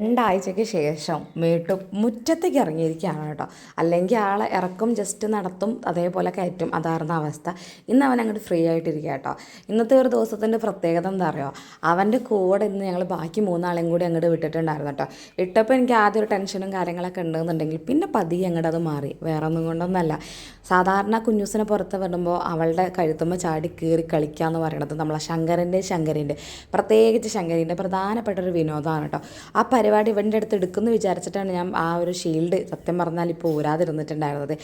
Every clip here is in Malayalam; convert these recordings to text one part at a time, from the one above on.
രണ്ടാഴ്ചയ്ക്ക് ശേഷം മേട്ടു മുറ്റത്തേക്ക് ഇറങ്ങിയിരിക്കുകയാണ് കേട്ടോ. അല്ലെങ്കിൽ ആളെ ഇറക്കും ജസ്റ്റ് നടത്തും അതേപോലെ കയറ്റും. അതായിരുന്ന അവസ്ഥ. ഇന്ന് അവൻ അങ്ങോട്ട് ഫ്രീ ആയിട്ടിരിക്കുക കേട്ടോ. ഇന്നത്തെ ഒരു ദിവസത്തിന്റെ പ്രത്യേകത എന്താ അറിയോ? അവന്റെ കൂടെ ഇന്ന് ഞങ്ങൾ ബാക്കി മൂന്നാളെയും കൂടി അങ്ങോട്ട് വിട്ടിട്ടുണ്ടായിരുന്നു കേട്ടോ. ഇട്ടപ്പോൾ എനിക്ക് ആദ്യം ഒരു ടെൻഷനും കാര്യങ്ങളൊക്കെ ഉണ്ടെന്നുണ്ടെങ്കിൽ പിന്നെ പതിയെ അങ്ങോട്ട് അത് മാറി. വേറെ ഒന്നും കൊണ്ടൊന്നല്ല. സാധാരണ കുഞ്ഞൂസിനെ പുറത്ത് വിടുമ്പോൾ അവളുടെ കഴുത്തുമ്പോൾ ചാടി കീറി കളിക്കുക എന്ന് പറയുന്നത് നമ്മളെ ശങ്കരന്റെ ശങ്കരന്റെ പ്രത്യേകിച്ച് ശങ്കരന്റെ പ്രധാനപ്പെട്ട ഒരു വിനോദമാണ് കേട്ടോ. ആ പരിപാടി ഇവന്റെ അടുത്ത് എടുക്കുമെന്ന് വിചാരിച്ചിട്ടാണ് ഞാൻ ആ ഒരു ഷീൽഡ് സത്യം പറഞ്ഞാൽ ഇപ്പോൾ ഊരാതിരുന്നിട്ടുണ്ടായിരുന്നത്.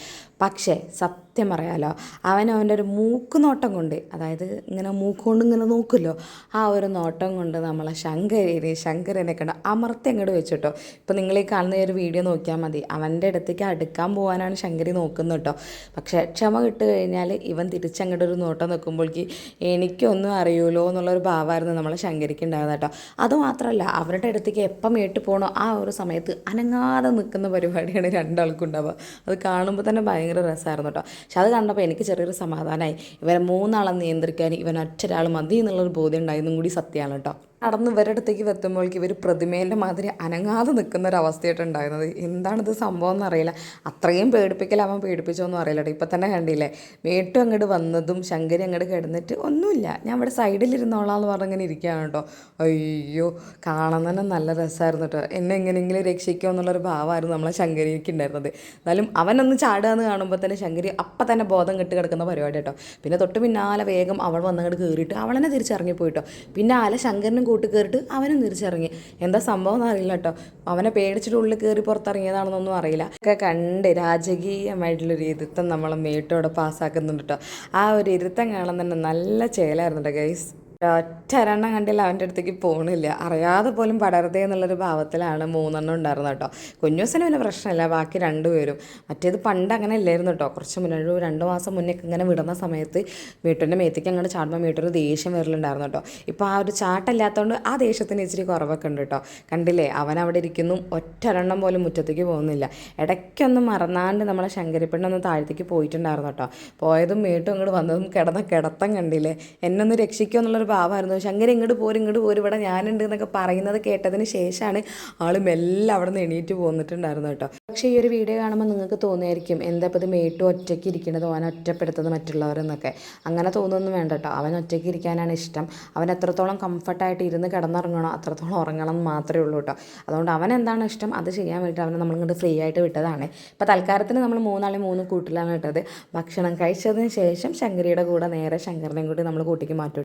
പക്ഷേ സത്യം പറയാലോ അവൻ അവന്റെ ഒരു മൂക്ക് നോട്ടം കൊണ്ട് അതായത് ഇങ്ങനെ മൂക്ക് കൊണ്ട് ഇങ്ങനെ നോക്കുമല്ലോ ആ ഒരു നോട്ടം കൊണ്ട് നമ്മളെ ശങ്കരനെ ശങ്കരനെ കണ്ട് അമർത്തി അങ്ങോട്ട് വെച്ചിട്ടോ ഇപ്പോൾ നിങ്ങൾ ഈ കാണുന്ന ഒരു വീഡിയോ നോക്കിയാൽ മതി. അവന്റെ അടുത്തേക്ക് അടുക്കാൻ പോകാനാണ് ശങ്കരി നോക്കുന്നത് കേട്ടോ. പക്ഷേ ക്ഷമ കിട്ട് കഴിഞ്ഞാൽ ഇവൻ തിരിച്ചങ്ങോട്ട് ഒരു നോട്ടം നോക്കുമ്പോഴേക്ക് എനിക്കൊന്നും അറിയൂലോ എന്നുള്ളൊരു ഭാവമായിരുന്നു നമ്മളെ ശങ്കരിക്ക് ഉണ്ടാകുന്നത് കേട്ടോ. അതുമാത്രമല്ല അവരുടെ അടുത്തേക്ക് എപ്പം മേട്ട് പോകണോ ആ ഒരു സമയത്ത് അനങ്ങാതെ നിൽക്കുന്ന പരിപാടിയാണ് രണ്ടാൾക്കും ഉണ്ടാവുക അത് കാണുമ്പോൾ തന്നെ ഭയങ്കര രസമായിരുന്നു കേട്ടോ. പക്ഷെ അത് കണ്ടപ്പോൾ എനിക്ക് ചെറിയൊരു സമാധാനമായി ഇവരെ മൂന്നാളെ നിയന്ത്രിക്കാൻ ഇവൻ ഒറ്റൊരാൾ മതി എന്നുള്ളൊരു ബോധ്യം ഉണ്ടായിരുന്നു കൂടി സത്യമാണ് കേട്ടോ. നടന്ന് ഇവരുടെ അടുത്തേക്ക് ഇവർ പ്രതിമേന്റെ മാതിരി അനങ്ങാതെ നിൽക്കുന്ന ഒരു അവസ്ഥയായിട്ട് ഉണ്ടായിരുന്നത് എന്താണിത് സംഭവം എന്നറിയില്ല അത്രയും പേടിപ്പിക്കൽ അവൻ പേടിപ്പിച്ചോന്നും അറിയില്ല ഇപ്പം തന്നെ കണ്ടില്ലേ മേട്ടു അങ്ങോട്ട് വന്നതും ശങ്കരി അങ്ങോട്ട് കിടന്നിട്ട് ഒന്നുമില്ല. ഞാൻ ഇവിടെ സൈഡിലിരുന്നോളാന്ന് പറഞ്ഞിങ്ങനെ ഇരിക്കുകയാണ് കേട്ടോ. അയ്യോ കാണാൻ തന്നെ നല്ല രസമായിരുന്നു കേട്ടോ. എന്നെ എങ്ങനെയെങ്കിലും രക്ഷിക്കുക എന്നുള്ളൊരു ഭാവമായിരുന്നു നമ്മളെ ശങ്കരിക്ക് ഉണ്ടായിരുന്നത് എന്നാലും അവനൊന്ന് ചാടുക എന്ന് കാണുമ്പോൾ തന്നെ ശങ്കരി അപ്പം തന്നെ ബോധം കെട്ട് കിടക്കുന്ന പരിപാടി കേട്ടോ. പിന്നെ തൊട്ട് പിന്നാലെ വേഗം അവൾ വന്നങ്ങോട്ട് കയറിയിട്ട് അവളെന്നെ തിരിച്ചിറങ്ങി പോയിട്ടോ പിന്നെ ആല ശങ്കരനും കൂട്ടി കയറിയിട്ട് അവനും തിരിച്ചിറങ്ങി. എന്താ സംഭവം എന്ന് അറിയില്ല കേട്ടോ. അവനെ പേടിച്ചിട്ട് ഉള്ളിൽ കയറി പുറത്തിറങ്ങിയതാണെന്നൊന്നും അറിയില്ല. ഒക്കെ കണ്ട് രാജകീയമായിട്ടുള്ളൊരു ഇരുത്തം നമ്മളെ മേട്ടോടെ പാസ്സാക്കുന്നുണ്ട് കേട്ടോ. ആ ഒരു ഇരുത്തം കാണാൻ തന്നെ നല്ല ചേലായിരുന്നു കേട്ടോ ഗൈസ് ഒറ്റ ഒരെണ്ണം കണ്ടില്ല അവന്റെ അടുത്തേക്ക് പോകണില്ല അറിയാതെ പോലും പടരുതേ എന്നുള്ളൊരു ഭാവത്തിലാണ് മൂന്നെണ്ണം ഉണ്ടായിരുന്നത് കേട്ടോ. കുഞ്ഞൂസിന് പിന്നെ പ്രശ്നമില്ല ബാക്കി രണ്ടുപേരും മറ്റേത് പണ്ട് അങ്ങനെ ഇല്ലായിരുന്നു കേട്ടോ. കുറച്ച് മുന്നേ ഒരു രണ്ട് മാസം മുന്നേ ഇങ്ങനെ വിടുന്ന സമയത്ത് വീട്ടിന്റെ മേത്തേക്ക് അങ്ങോട്ട് ചാടുമ്പോൾ മീട്ടൊരു ദേഷ്യം വരലുണ്ടായിരുന്നു കേട്ടോ. ഇപ്പോൾ ആ ഒരു ചാട്ടല്ലാത്തതുകൊണ്ട് ആ ദേഷ്യത്തിന് ഇച്ചിരി കുറവൊക്കെ ഉണ്ട് കേട്ടോ. കണ്ടില്ലേ അവൻ അവിടെ ഇരിക്കുന്നു ഒറ്റ ഒരെണ്ണം പോലും മുറ്റത്തേക്ക് പോകുന്നില്ല. ഇടയ്ക്കൊന്നും മറന്നാണ്ട് നമ്മളെ ശങ്കരിപ്പെണ്ണൊന്ന് താഴത്തേക്ക് പോയിട്ടുണ്ടായിരുന്നു കേട്ടോ. പോയതും മീട്ടും അങ്ങോട്ട് വന്നതും കിടന്ന കിടത്തം കണ്ടില്ലേ? എന്നെ ഒന്ന് ഭാവമായിരുന്നു ശങ്കര ഇങ്ങോട്ട് പോരും ഇങ്ങോട്ട് പോരും ഇവിടെ ഞാനുണ്ട് എന്നൊക്കെ പറയുന്നത് കേട്ടതിന് ശേഷമാണ് ആൾ മെല്ലെ അവിടെ നിന്ന് എണീറ്റ് പോന്നിട്ടുണ്ടായിരുന്നു കേട്ടോ. പക്ഷേ ഈ ഒരു വീഡിയോ കാണുമ്പോൾ നിങ്ങൾക്ക് തോന്നിയായിരിക്കും എന്താ ഇപ്പോൾ ഇത് മേട്ടും ഒറ്റയ്ക്ക് ഇരിക്കണത് അവൻ ഒറ്റപ്പെടുത്തുന്നത് മറ്റുള്ളവരെന്നൊക്കെ. അങ്ങനെ തോന്നുന്നൊന്നും വേണ്ട കേട്ടോ. അവൻ ഒറ്റയ്ക്ക് ഇരിക്കാനാണ് ഇഷ്ടം. അവൻ എത്രത്തോളം കംഫർട്ടായിട്ട് ഇരുന്ന് കിടന്നുറങ്ങണോ അത്രത്തോളം ഉറങ്ങണം എന്ന് മാത്രമേ ഉള്ളൂ കേട്ടോ. അതുകൊണ്ട് അവൻ എന്താണ് ഇഷ്ടം അത് ചെയ്യാൻ വേണ്ടിയിട്ട് അവനെ നമ്മളിങ്ങോട്ട് ഫ്രീ ആയിട്ട് വിട്ടതാണ്. ഇപ്പോൾ തൽക്കാലത്തിന് നമ്മൾ മൂന്നാളെ മൂന്ന് കൂട്ടിലാണ് ഇട്ടത് ഭക്ഷണം കഴിച്ചതിന് ശേഷം ശങ്കരിയുടെ കൂടെ നേരെ ശങ്കരനെയും കൂടി നമ്മൾ കൂട്ടിക്ക് മാറ്റും.